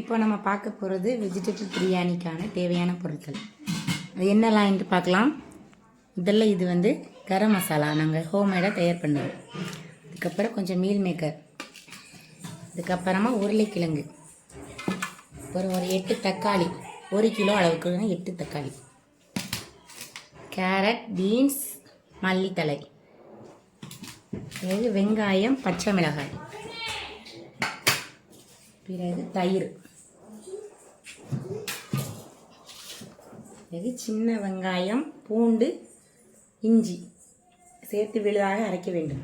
இப்போ நம்ம பார்க்க போகிறது வெஜிடபிள் பிரியாணிக்கான தேவையான பொருட்கள். அது என்னலாம் என்று பார்க்கலாம். முதல்ல இது வந்து கரம் மசாலா நாங்கள் ஹோம்மேடாக தயார் பண்ணுவோம். அதுக்கப்புறம் கொஞ்சம் மீல் மேக்கர் அதுக்கப்புறமா உருளைக்கிழங்கு. ஒரு ஒரு எட்டு தக்காளி. ஒரு கிலோ அளவுக்கு எட்டு தக்காளி. கேரட் பீன்ஸ் மல்லித்தழை. பிறகு வெங்காயம் பச்சை மிளகாய். பிறகு தயிர். பிறகு சின்ன வெங்காயம் பூண்டு இஞ்சி. சேர்த்து விழுதாக அரைக்க வேண்டும்.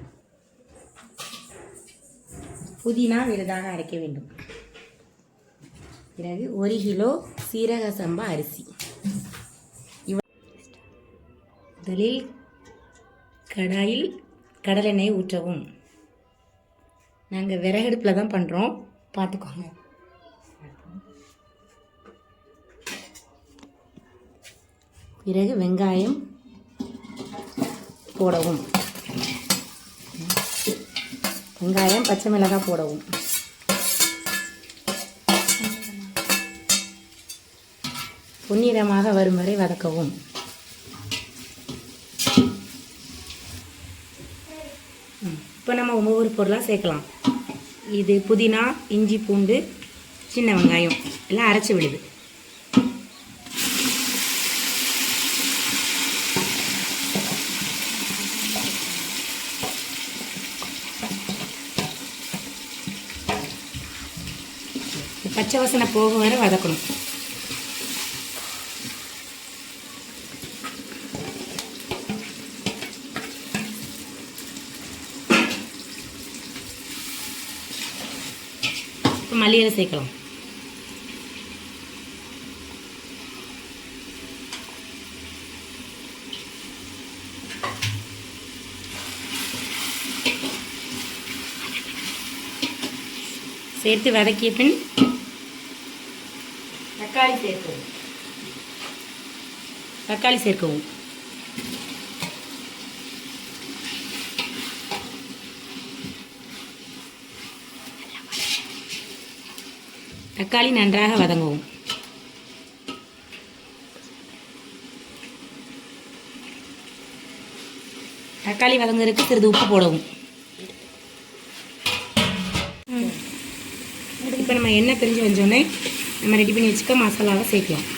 புதினா விழுதாக அரைக்க வேண்டும். பிறகு ஒரு கிலோ சீரக சம்பா அரிசி. முதலில் கடாயில் கடலெண்ணெய் ஊற்றவும். நாங்கள் விறகடுப்பில் தான் பண்ணுறோம் பார்த்துக்கோங்க. பிறகு வெங்காயம் போடவும். வெங்காயம் பச்சை மிளகாய் போடவும். பொன்னிறமாக வரும் வரை வதக்கவும். இப்போ நம்ம ஒவ்வொரு பொருளாக சேர்க்கலாம். இது புதினா இஞ்சி பூண்டு சின்ன வெங்காயம். எல்லாம் அரைச்சி விடுது பச்சை வாசனை போக வரை வதக்கணும். இப்போ மல்லியில் சேர்க்கலாம். சேர்த்து வதக்கிய பின் தக்காளி சேர்க்கவும் தக்காளி சேர்க்கவும். தக்காளி நன்றாக வதங்கவும். தக்காளி வதங்குறதுக்கு சிறிது உப்பு போடவும். இப்போ நம்ம எண்ணெய் பிரிஞ்சு வந்தோடனே நம்ம ரெடி பண்ணி வச்சுக்க மசாலாவை சேர்க்கலாம்.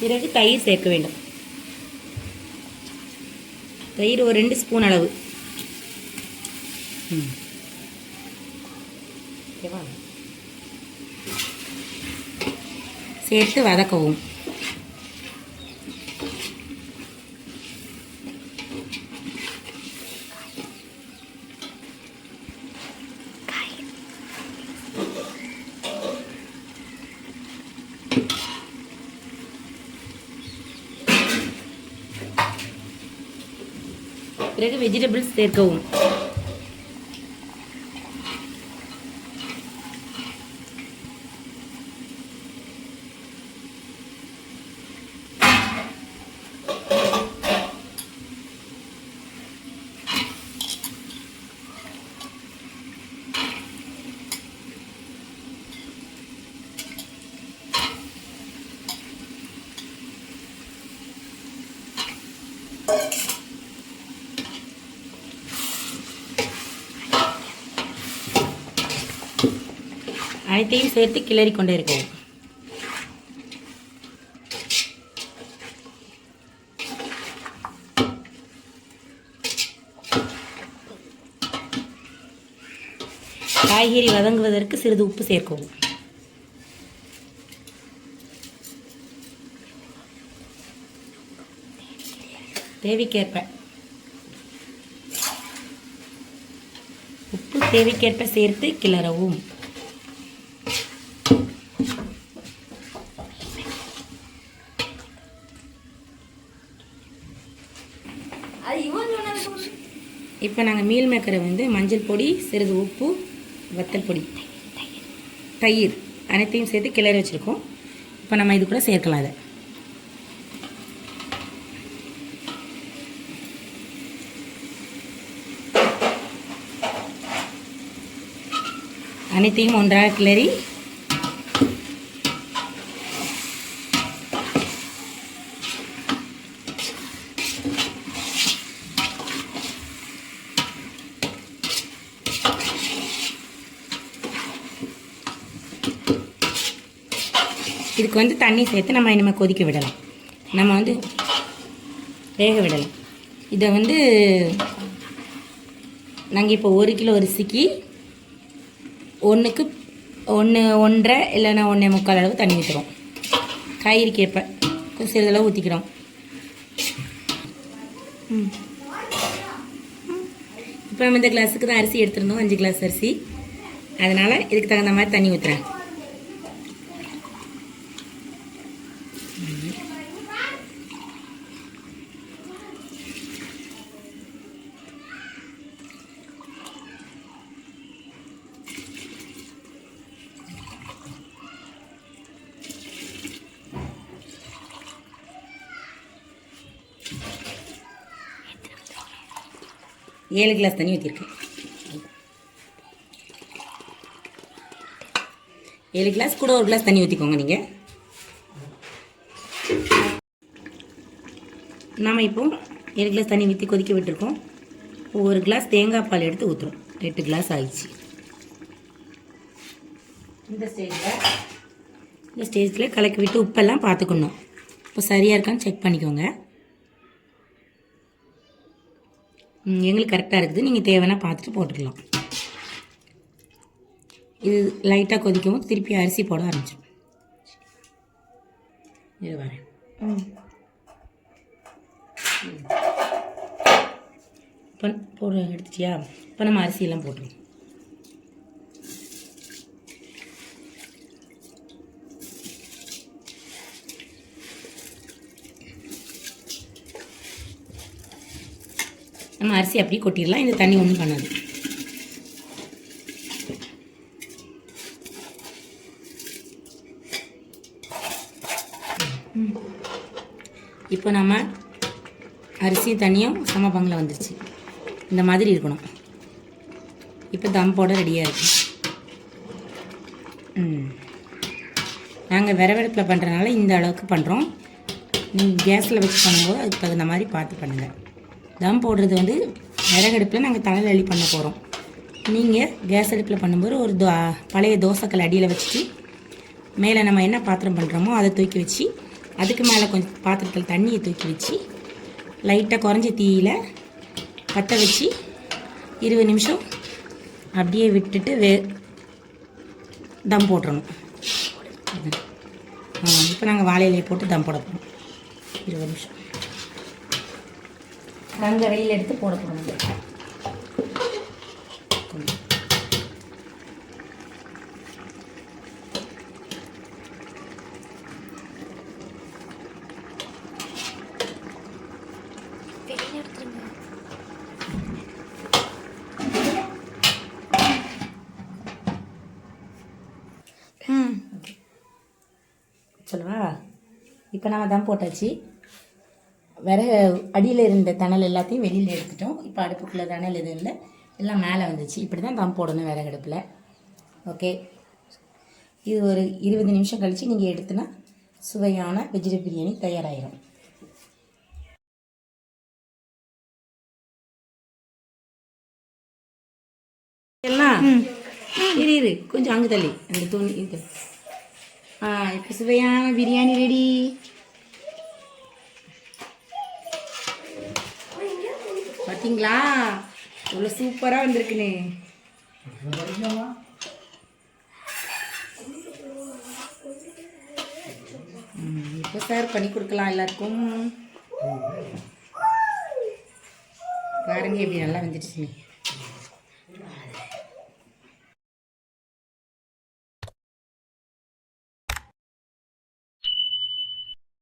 பிறகு தயிர் சேர்க்க வேண்டும். தயிர் ஒரு ரெண்டு ஸ்பூன் அளவு. ம். சேர்த்து வதக்கவும் பிறகு வெஜிடபிள்ஸ் சேர்க்கவும் அனைத்தையும் சேர்த்து கிளறி கொண்டே இருக்கோம் காய்கறி வதங்குவதற்கு சிறிது உப்பு சேர்க்கவும். தேவைக்கேற்ப. உப்பு தேவைக்கேற்ப சேர்த்து கிளறவும். இப்போ நாங்கள் மீல் மேக்கரை வந்து மஞ்சள் பொடி சிறிது உப்பு வத்தல் பொடி தயிர். அனைத்தையும் சேர்த்து கிளறி வச்சுருக்கோம். இப்போ நம்ம இது கூட சேர்க்கலாம் அதை அனைத்தையும் ஒன்றாக கிளறி. இதுக்கு வந்து தண்ணி சேர்த்து நம்ம இனிமேல் கொதிக்க விடலாம். நம்ம வந்து வேக விடலாம். இதை வந்து நாங்கள் இப்போ ஒரு கிலோ அரிசிக்கு ஒன்றுக்கு ஒன்று ஒன்றரை இல்லைன்னா ஒன்றே முக்கால் அளவு தண்ணி ஊற்றுறோம் காய்கறி கேட்ப கொஞ்சம் சிறிதளவு ஊற்றிக்கிறோம் ம். இப்போ நம்ம இந்த கிளாஸுக்கு தான் அரிசி எடுத்துருந்தோம். அஞ்சு கிளாஸ் அரிசி. அதனால் இதுக்கு தகுந்த மாதிரி தண்ணி ஊற்றுறேன் ஏழு கிளாஸ் தண்ணி ஊற்றிருக்கேன் ஏழு கிளாஸ் கூட ஒரு கிளாஸ் தண்ணி ஊற்றிக்கோங்க நீங்கள் நாம் இப்போ ஏழு கிளாஸ் தண்ணி ஊற்றி கொதிக்க விட்டுருக்கோம். ஒரு கிளாஸ் தேங்காய் பால் எடுத்து ஊற்றுறோம் எட்டு கிளாஸ் ஆயிடுச்சு. இந்த ஸ்டேஜில் இந்த ஸ்டேஜில் கலக்கி விட்டு உப்பெல்லாம் பார்த்துக்கணும். இப்போ சரியாக இருக்கான்னு செக் பண்ணிக்கோங்க. எங்களுக்கு கரெக்டாக இருக்குது. நீங்கள் தேவைன்னா பார்த்துட்டு போட்டுக்கலாம். இது லைட்டாக கொதிக்கும் போது திருப்பி அரிசி போட ஆரம்பிச்சிடும். இது வரேன் இப்போ போட எடுத்துட்டியா? இப்போ நம்ம அரிசியெல்லாம் போட்டுருவோம் நம்ம அரிசி அப்படியே கொட்டிடலாம். இந்த தண்ணி ஒன்றும் பண்ணாது. இப்போ நம்ம அரிசி தண்ணியும் சம பங்கில் வந்துருச்சு. இந்த மாதிரி இருக்கணும். இப்போ தம் போட ரெடியாக இருக்கு. நாங்கள் விறவெடுப்பில் பண்ணுறதுனால இந்த அளவுக்கு பண்ணுறோம் நீங்கள் கேஸில் வச்சு பண்ணும்போது அதுக்கு தகுந்த மாதிரி பார்த்து பண்ணுங்கள் தம் போடுறது வந்து விறகடுப்பில் நாங்கள் தலைவலி பண்ண போகிறோம் நீங்கள் கேஸ் அடுப்பில் பண்ணும்போது ஒரு தோ பழைய தோசைக்கல் அடியில் வச்சுட்டு மேலே நம்ம என்ன பாத்திரம் பண்ணுறோமோ அதை தூக்கி வச்சு அதுக்கு மேலே கொஞ்சம் பாத்திரத்தில் தண்ணியை தூக்கி வச்சு லைட்டாக குறைஞ்ச தீயில் பற்ற வச்சு இருபது நிமிஷம் அப்படியே விட்டுட்டு வே தம் போட்டுறணும். இப்போ நாங்கள் வாழை இலையை போட்டு தம் போட போகிறோம் இருபது நிமிஷம். அங்கே வெயில் எடுத்து போட போகிறோம் சொல்லவா? இப்போ நம்ம தம் போட்டாச்சு. வேற அடியில் இருந்த தணல் எல்லாத்தையும் வெளியில் எடுத்துட்டோம். இப்போ அடுப்புக்குள்ளே தணல் எதுவும் இல்லை. எல்லாம் மேலே வந்துச்சு. இப்படி தான் தம் போடணும் விறகு அடுப்பில். ஓகே இது ஒரு இருபது நிமிஷம் கழித்து நீங்கள் எடுத்துனா சுவையான வெஜிடபிள் பிரியாணி தயாராகிடும் எல்லாம் இரு இரு. கொஞ்சம் அங்கே தள்ளி. அந்த துணி இது. ஆ இப்போ சுவையான பிரியாணி ரெடி பார்த்தீங்களா இவ்வளோ சூப்பராக வந்திருக்குன்னு இப்போ சார் பண்ணி கொடுக்கலாம் எல்லாருக்கும். பாருங்க எப்படி நல்லா வந்துடுச்சுன்னு